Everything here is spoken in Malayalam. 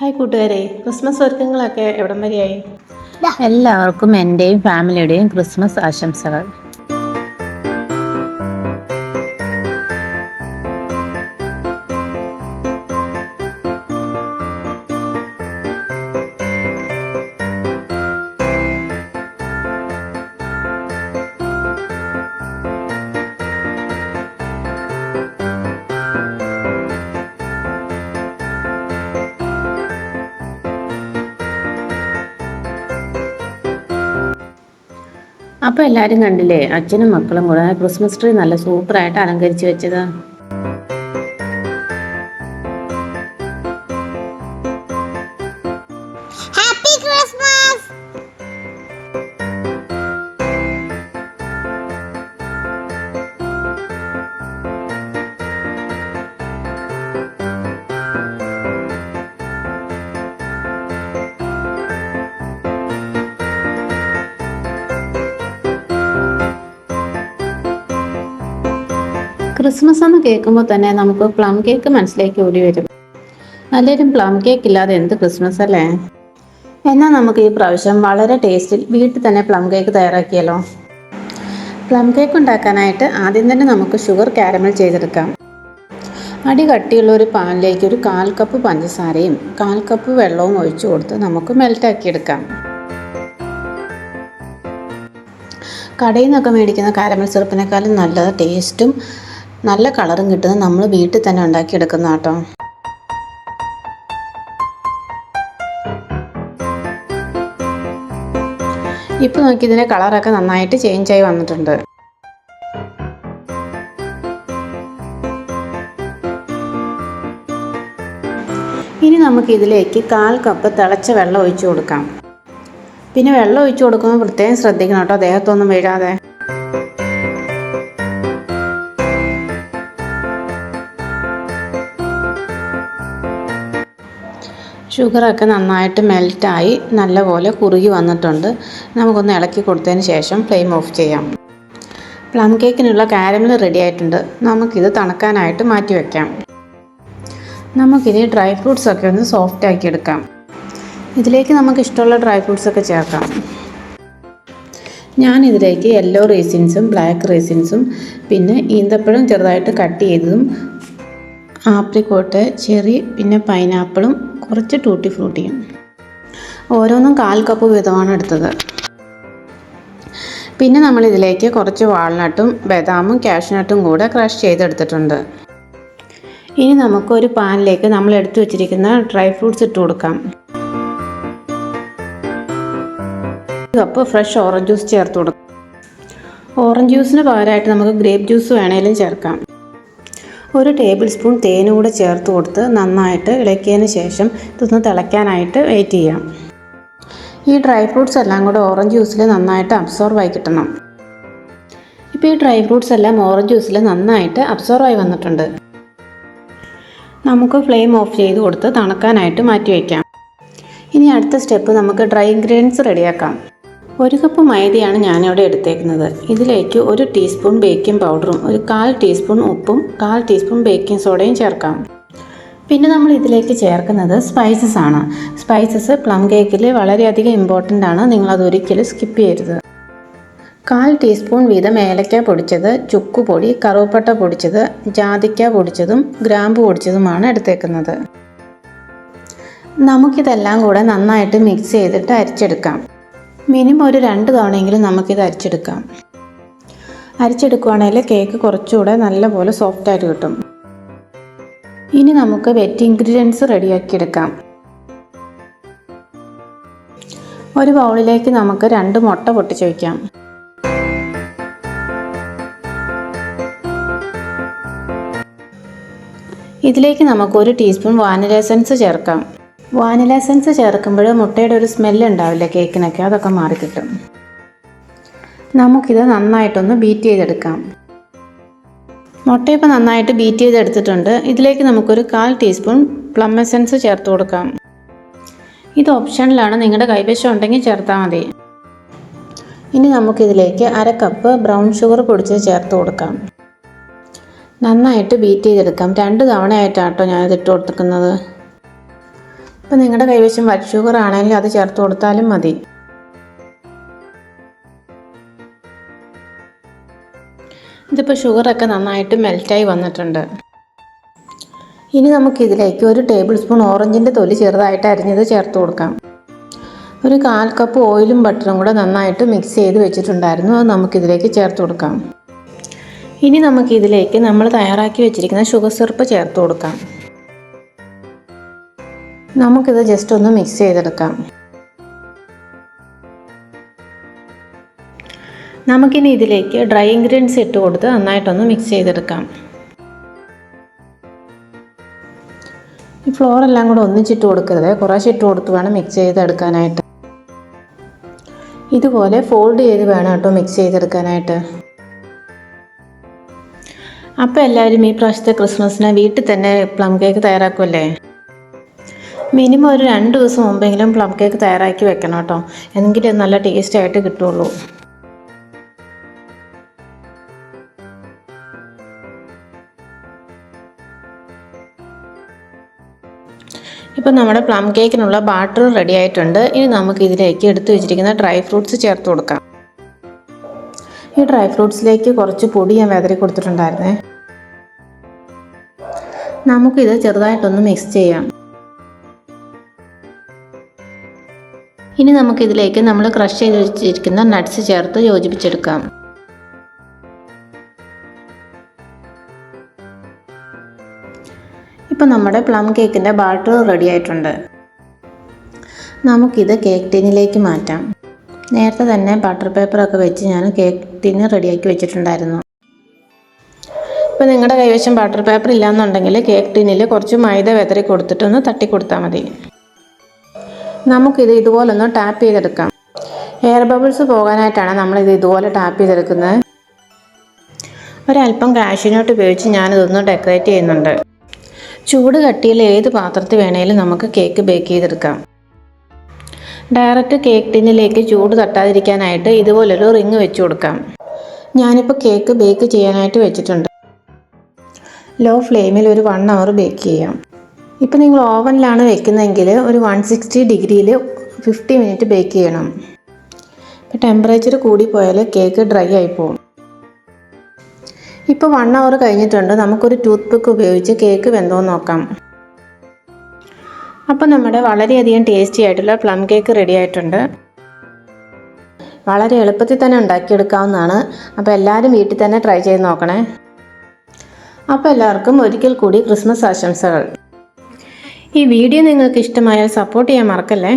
ഹായ് കൂട്ടുകാരെ. ക്രിസ്മസ് ഒരുക്കങ്ങളൊക്കെ എവിടം വരെയായി? എല്ലാവർക്കും എന്റെയും ഫാമിലിയുടെയും ക്രിസ്മസ് ആശംസകൾ. അപ്പോൾ എല്ലാവരും കണ്ടില്ലേ? അച്ഛനും മക്കളും കൂടെ ക്രിസ്മസ് ട്രീ നല്ല സൂപ്പറായിട്ട് അലങ്കരിച്ച് വെച്ചത്. ക്രിസ്മസ് എന്ന് കേൾക്കുമ്പോൾ തന്നെ നമുക്ക് പ്ലം കേക്ക് മനസ്സിലേക്ക് ഓടി വരും. നല്ലൊരു പ്ലം കേക്ക് ഇല്ലാതെ എന്ത് ക്രിസ്മസ് അല്ലേ? എന്നാൽ നമുക്ക് ഈ പ്രാവശ്യം വളരെ ടേസ്റ്റിൽ വീട്ടിൽ തന്നെ പ്ലം കേക്ക് തയ്യാറാക്കിയല്ലോ പ്ലം കേക്ക് ഉണ്ടാക്കാനായിട്ട് ആദ്യം തന്നെ നമുക്ക് ഷുഗർ കാരമൽ ചെയ്തെടുക്കാം. അടി കട്ടിയുള്ള ഒരു പാനിലേക്ക് ഒരു കാൽ കപ്പ് പഞ്ചസാരയും കാൽ കപ്പ് വെള്ളവും ഒഴിച്ചു കൊടുത്ത് നമുക്ക് മെൽറ്റാക്കിയെടുക്കാം. കടയിൽ നിന്നൊക്കെ മേടിക്കുന്ന കാരമൽ സിറപ്പിനേക്കാളും നല്ല ടേസ്റ്റും നല്ല കളറും കിട്ടുന്നത് നമ്മൾ വീട്ടിൽ തന്നെ ഉണ്ടാക്കിയെടുക്കുന്ന കേട്ടോ ഇപ്പോൾ നോക്കി ഇതിന്റെ കളറൊക്കെ നന്നായിട്ട് ചേഞ്ച് ആയി വന്നിട്ടുണ്ട്. ഇനി നമുക്ക് ഇതിലേക്ക് കാൽ കപ്പ് തിളച്ച വെള്ളം ഒഴിച്ചു കൊടുക്കാം. പിന്നെ വെള്ളം ഒഴിച്ചു കൊടുക്കുമ്പോൾ പ്രത്യേകം ശ്രദ്ധിക്കണം കേട്ടോ ദേഹത്തൊന്നും വീഴാതെ. ഷുഗറൊക്കെ നന്നായിട്ട് മെൽറ്റായി നല്ലപോലെ കുറുകി വന്നിട്ടുണ്ട്. നമുക്കൊന്ന് ഇളക്കി കൊടുത്തതിന് ശേഷം ഫ്ലെയിം ഓഫ് ചെയ്യാം. പ്ലം കേക്കിനുള്ള കാരമൽ റെഡി ആയിട്ടുണ്ട്. നമുക്കിത് തണുക്കാനായിട്ട് മാറ്റി വയ്ക്കാം നമുക്കിനി ഡ്രൈ ഫ്രൂട്ട്സ് ഒക്കെ ഒന്ന് സോഫ്റ്റ് ആക്കി എടുക്കാം. ഇതിലേക്ക് നമുക്ക് ഇഷ്ടമുള്ള ഡ്രൈ ഫ്രൂട്ട്സ് ഒക്കെ ചേർക്കാം. ഞാൻ ഇതിലേക്ക് യെല്ലോ റേസിൻസും ബ്ലാക്ക് റേസിൻസും പിന്നെ ഈന്തപ്പഴം ചെറുതായിട്ട് കട്ട് ചെയ്തതും ആപ്രിക്കോട്ട് ചെറി പിന്നെ പൈനാപ്പിളും കുറച്ച് ടൂട്ടി ഫ്രൂട്ടിയും ഓരോന്നും കാൽ കപ്പ് വീതമാണ് എടുത്തത്. പിന്നെ നമ്മൾ ഇതിലേക്ക് കുറച്ച് വാൾനട്ടും ബദാമും കാഷ്നട്ടും കൂടെ ക്രഷ് ചെയ്തെടുത്തിട്ടുണ്ട്. ഇനി നമുക്കൊരു പാനിലേക്ക് നമ്മൾ എടുത്തു വെച്ചിരിക്കുന്ന ഡ്രൈ ഫ്രൂട്ട്സ് ഇട്ട് കൊടുക്കാം. കപ്പ് ഫ്രഷ് ഓറഞ്ച് ജ്യൂസ് ചേർത്ത് കൊടുക്കാം. ഓറഞ്ച് ജ്യൂസിന് പകരമായിട്ട് നമുക്ക് ഗ്രേപ്പ് ജ്യൂസ് വേണേലും ചേർക്കാം. ഒരു ടേബിൾ സ്പൂൺ തേനും കൂടെ ചേർത്ത് കൊടുത്ത് നന്നായിട്ട് ഇളക്കിയതിന് ശേഷം ഇതൊന്ന് തിളയ്ക്കാനായിട്ട് വെയിറ്റ് ചെയ്യാം. ഈ ഡ്രൈ ഫ്രൂട്ട്സ് എല്ലാം കൂടെ ഓറഞ്ച് ജ്യൂസിൽ നന്നായിട്ട് അബ്സോർവ് ആയി കിട്ടണം. ഇപ്പോൾ ഈ ഡ്രൈ ഫ്രൂട്ട്സ് എല്ലാം ഓറഞ്ച് ജ്യൂസിൽ നന്നായിട്ട് അബ്സോർവ് ആയി വന്നിട്ടുണ്ട്. നമുക്ക് ഫ്ലെയിം ഓഫ് ചെയ്ത് കൊടുത്ത് തണുക്കാനായിട്ട് മാറ്റി വയ്ക്കാം. ഇനി അടുത്ത സ്റ്റെപ്പ് നമുക്ക് ഡ്രൈ ഇൻഗ്രീഡിയൻസ് റെഡിയാക്കാം ഒരു കപ്പ് മൈദയാണ് ഞാനിവിടെ എടുത്തേക്കുന്നത്. ഇതിലേക്ക് ഒരു ടീസ്പൂൺ ബേക്കിംഗ് പൗഡറും ഒരു കാൽ ടീസ്പൂൺ ഉപ്പും കാൽ ടീസ്പൂൺ ബേക്കിംഗ് സോഡയും ചേർക്കാം. പിന്നെ നമ്മൾ ഇതിലേക്ക് ചേർക്കുന്നത് സ്പൈസസ് ആണ്. സ്പൈസസ് പ്ലം കേക്കിൽ വളരെയധികം ഇമ്പോർട്ടന്റ് ആണ്. നിങ്ങളത് ഒരിക്കലും സ്കിപ്പ് ചെയ്യരുത്. കാൽ ടീസ്പൂൺ വീതം ഏലക്ക പൊടിച്ചത് ചുക്കുപൊടി കറുവപ്പട്ട പൊടിച്ചത് ജാതിക്ക പൊടിച്ചതും ഗ്രാമ്പു പൊടിച്ചതുമാണ് എടുത്തേക്കുന്നത്. നമുക്കിതെല്ലാം കൂടെ നന്നായിട്ട് മിക്സ് ചെയ്തിട്ട് അരിച്ചെടുക്കാം. മിനിമം ഒരു രണ്ട് തവണയെങ്കിലും നമുക്കിത് അരിച്ചെടുക്കാം. അരിച്ചെടുക്കുവാണെങ്കിൽ കേക്ക് കുറച്ചുകൂടെ നല്ലപോലെ സോഫ്റ്റായിട്ട് കിട്ടും. ഇനി നമുക്ക് വെറ്റ് ഇൻഗ്രീഡിയൻസ് റെഡിയാക്കിയെടുക്കാം. ഒരു ബൗളിലേക്ക് നമുക്ക് രണ്ട് മുട്ട പൊട്ടിച്ച് വയ്ക്കാം ഇതിലേക്ക് നമുക്ക് ഒരു ടീസ്പൂൺ വാനില എസൻസ് ചേർക്കാം. വാനില എസൻസ് ചേർക്കുമ്പോൾ മുട്ടയുടെ ഒരു സ്മെല്ല് ഉണ്ടാവില്ല കേക്കിനൊക്കെ. അതൊക്കെ മാറിക്കിട്ടും. നമുക്കിത് നന്നായിട്ടൊന്ന് ബീറ്റ് ചെയ്തെടുക്കാം. മുട്ട നന്നായിട്ട് ബീറ്റ് ചെയ്തെടുത്തിട്ടുണ്ട്. ഇതിലേക്ക് നമുക്കൊരു കാൽ ടീസ്പൂൺ പ്ലം എസൻസ് ചേർത്ത് കൊടുക്കാം. ഇത് ഓപ്ഷനിലാണ് നിങ്ങളുടെ കൈവശം ഉണ്ടെങ്കിൽ ചേർത്താൽ മതി. ഇനി നമുക്കിതിലേക്ക് അര കപ്പ് ബ്രൗൺ ഷുഗർ പൊടിച്ച് ചേർത്ത് കൊടുക്കാം. നന്നായിട്ട് ബീറ്റ് ചെയ്തെടുക്കാം. രണ്ട് തവണയായിട്ടാട്ടോ ഞാനിത് ഇട്ട് കൊടുക്കുന്നത് ഇപ്പം നിങ്ങളുടെ കൈവശം വൈറ്റ് ഷുഗർ ആണെങ്കിൽ അത് ചേർത്ത് കൊടുത്താലും മതി. ഇതിപ്പോൾ ഷുഗറൊക്കെ നന്നായിട്ട് മെൽറ്റായി വന്നിട്ടുണ്ട്. ഇനി നമുക്കിതിലേക്ക് ഒരു ടേബിൾ സ്പൂൺ ഓറഞ്ചിന്റെ തൊലി ചെറുതായിട്ട് അരിഞ്ഞത് ചേർത്ത് കൊടുക്കാം. ഒരു കാൽ കപ്പ് ഓയിലും ബട്ടറും കൂടെ നന്നായിട്ട് മിക്സ് ചെയ്ത് വെച്ചിട്ടുണ്ടായിരുന്നു. അത് നമുക്കിതിലേക്ക് ചേർത്ത് കൊടുക്കാം. ഇനി നമുക്കിതിലേക്ക് നമ്മൾ തയ്യാറാക്കി വെച്ചിരിക്കുന്ന ഷുഗർ സിറപ്പ് ചേർത്ത് കൊടുക്കാം. നമുക്കിത് ജസ്റ്റ് ഒന്ന് മിക്സ് ചെയ്തെടുക്കാം. നമുക്കിനി ഇതിലേക്ക് ഡ്രൈ ഇൻഗ്രീഡിയൻസ് ഇട്ട് കൊടുത്ത് നന്നായിട്ടൊന്ന് മിക്സ് ചെയ്തെടുക്കാം. ഈ ഫ്ലോർ എല്ലാം കൂടെ ഒന്നിച്ചിട്ട് കൊടുക്കരുത് കുറേശ്ശെ ഇട്ട് കൊടുത്ത് വേണം മിക്സ് ചെയ്തെടുക്കാനായിട്ട്. ഇതുപോലെ ഫോൾഡ് ചെയ്ത് വേണം കേട്ടോ മിക്സ് ചെയ്തെടുക്കാനായിട്ട്. അപ്പോൾ എല്ലാവരും ഈ പ്രാവശ്യത്തെ ക്രിസ്മസിന് വീട്ടിൽ തന്നെ പ്ലം കേക്ക് തയ്യാറാക്കുമല്ലേ മിനിമം ഒരു രണ്ട് ദിവസം മുമ്പെങ്കിലും പ്ലം കേക്ക് തയ്യാറാക്കി വെക്കണം കേട്ടോ. എന്നെങ്കിലും അത് നല്ല ടേസ്റ്റ് ആയിട്ട് കിട്ടുള്ളൂ. ഇപ്പം നമ്മുടെ പ്ലം കേക്കിനുള്ള ബാട്ടർ റെഡി ആയിട്ടുണ്ട്. ഇനി നമുക്ക് ഇതിലേക്ക് എടുത്തു വെച്ചിരിക്കുന്ന ഡ്രൈ ഫ്രൂട്ട്സ് ചേർത്ത് കൊടുക്കാം. ഈ ഡ്രൈ ഫ്രൂട്ട്സിലേക്ക് കുറച്ച് പൊടി ഞാൻ വെതറി കൊടുത്തിട്ടുണ്ടായിരുന്നേ. നമുക്കിത് ചെറുതായിട്ടൊന്ന് മിക്സ് ചെയ്യാം. ഇനി നമുക്കിതിലേക്ക് നമ്മൾ ക്രഷ് ചെയ്ത് വെച്ചിരിക്കുന്ന നട്ട്സ് ചേർത്ത് യോജിപ്പിച്ചെടുക്കാം. ഇപ്പം നമ്മുടെ പ്ലം കേക്കിന്റെ ബാട്ടർ റെഡി ആയിട്ടുണ്ട്. നമുക്കിത് കേക്ക് ടിന്നിലേക്ക് മാറ്റാം. നേരത്തെ തന്നെ ബട്ടർ പേപ്പറൊക്കെ വെച്ച് ഞാൻ കേക്ക് ടിന്ന് റെഡിയാക്കി വെച്ചിട്ടുണ്ടായിരുന്നു. ഇപ്പോൾ നിങ്ങളുടെ കൈവശം ബട്ടർ പേപ്പർ ഇല്ലാന്നുണ്ടെങ്കിൽ കേക്ക് ടിന്നിൽ കുറച്ച് മൈദ വെതറി കൊടുത്തിട്ടൊന്ന് തട്ടി കൊടുത്താൽ മതി. നമുക്കിത് ഇതുപോലൊന്ന് ടാപ്പ് ചെയ്തെടുക്കാം. എയർ ബബിൾസ് പോകാനായിട്ടാണ് നമ്മളിത് ഇതുപോലെ ടാപ്പ് ചെയ്തെടുക്കുന്നത്. ഒരല്പം കാഷ്യൂനോട്ട് ഉപയോഗിച്ച് ഞാനിതൊന്ന് ഡെക്കറേറ്റ് ചെയ്യുന്നുണ്ട്. ചൂട് കട്ടിയിൽ ഏത് പാത്രത്തിൽ വേണേലും നമുക്ക് കേക്ക് ബേക്ക് ചെയ്തെടുക്കാം. ഡയറക്റ്റ് കേക്ക് ടിന്നിലേക്ക് ചൂട് തട്ടാതിരിക്കാനായിട്ട് ഇതുപോലൊരു റിങ് വെച്ച് കൊടുക്കാം. ഞാനിപ്പോൾ കേക്ക് ബേക്ക് ചെയ്യാനായിട്ട് വെച്ചിട്ടുണ്ട്. ലോ ഫ്ലെയിമിൽ ഒരു വൺ അവർ ബേക്ക് ചെയ്യാം. ഇപ്പോൾ നിങ്ങൾ ഓവനിലാണ് വെക്കുന്നതെങ്കിൽ ഒരു വൺ സിക്സ്റ്റി ഡിഗ്രിയിൽ ഫിഫ്റ്റി മിനിറ്റ് ബേക്ക് ചെയ്യണം. ഇപ്പോൾ ടെമ്പറേച്ചർ കൂടിപ്പോയാൽ കേക്ക് ഡ്രൈ ആയി പോകും. ഇപ്പോൾ വൺ അവർ കഴിഞ്ഞിട്ടുണ്ട്. നമുക്കൊരു ടൂത്ത് പിക്ക് ഉപയോഗിച്ച് കേക്ക് വെന്തോന്ന് നോക്കാം. അപ്പോൾ നമ്മുടെ വളരെയധികം ടേസ്റ്റി ആയിട്ടുള്ള പ്ലം കേക്ക് റെഡി ആയിട്ടുണ്ട്. വളരെ എളുപ്പത്തിൽ തന്നെ ഉണ്ടാക്കിയെടുക്കാവുന്നതാണ്. അപ്പോൾ എല്ലാവരും വീട്ടിൽ തന്നെ ട്രൈ ചെയ്ത് നോക്കണേ. അപ്പോൾ എല്ലാവർക്കും ഒരിക്കൽ കൂടി ക്രിസ്മസ് ആശംസകൾ. ഈ വീഡിയോ നിങ്ങൾക്ക് ഇഷ്ടമായാൽ സപ്പോർട്ട് ചെയ്യാൻ മറക്കല്ലേ?